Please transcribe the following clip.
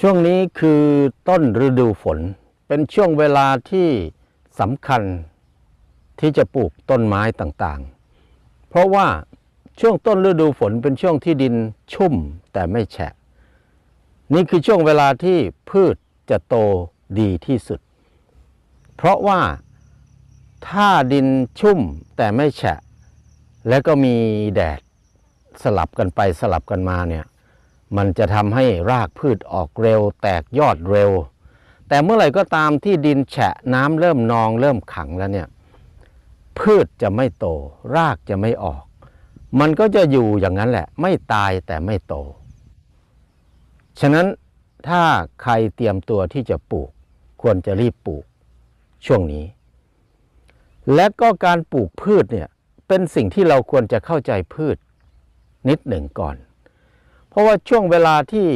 ช่วงนี้คือต้นฤดูฝน เป็นช่วงเวลาที่สำคัญที่จะปลูกต้นไม้ต่างๆ เพราะว่าช่วงต้นฤดูฝนเป็นช่วงที่ดินชุ่มแต่ไม่แฉะ นี่คือช่วงเวลาที่พืชจะโตดีที่สุด เพราะว่าถ้าดินชุ่มแต่ไม่แฉะ แล้วก็มีแดดสลับกันไปสลับกันมาเนี่ย มันจะทำให้รากพืชออกเร็ว แตกยอดเร็ว แต่เมื่อไหร่ก็ตามที่ดินแฉะน้ำเริ่มนองเริ่มขังแล้วเนี่ยพืชจะไม่โต รากจะไม่ออก มันก็จะอยู่อย่างนั้นแหละ ไม่ตายแต่ไม่โต ฉะนั้นถ้าใครเตรียมตัวที่จะปลูก ควรจะรีบปลูกช่วงนี้ และก็การปลูกพืชเนี่ยเป็นสิ่งที่เราควรจะเข้าใจพืชนิดหนึ่งก่อน ราะว่าช่วงเวลาที่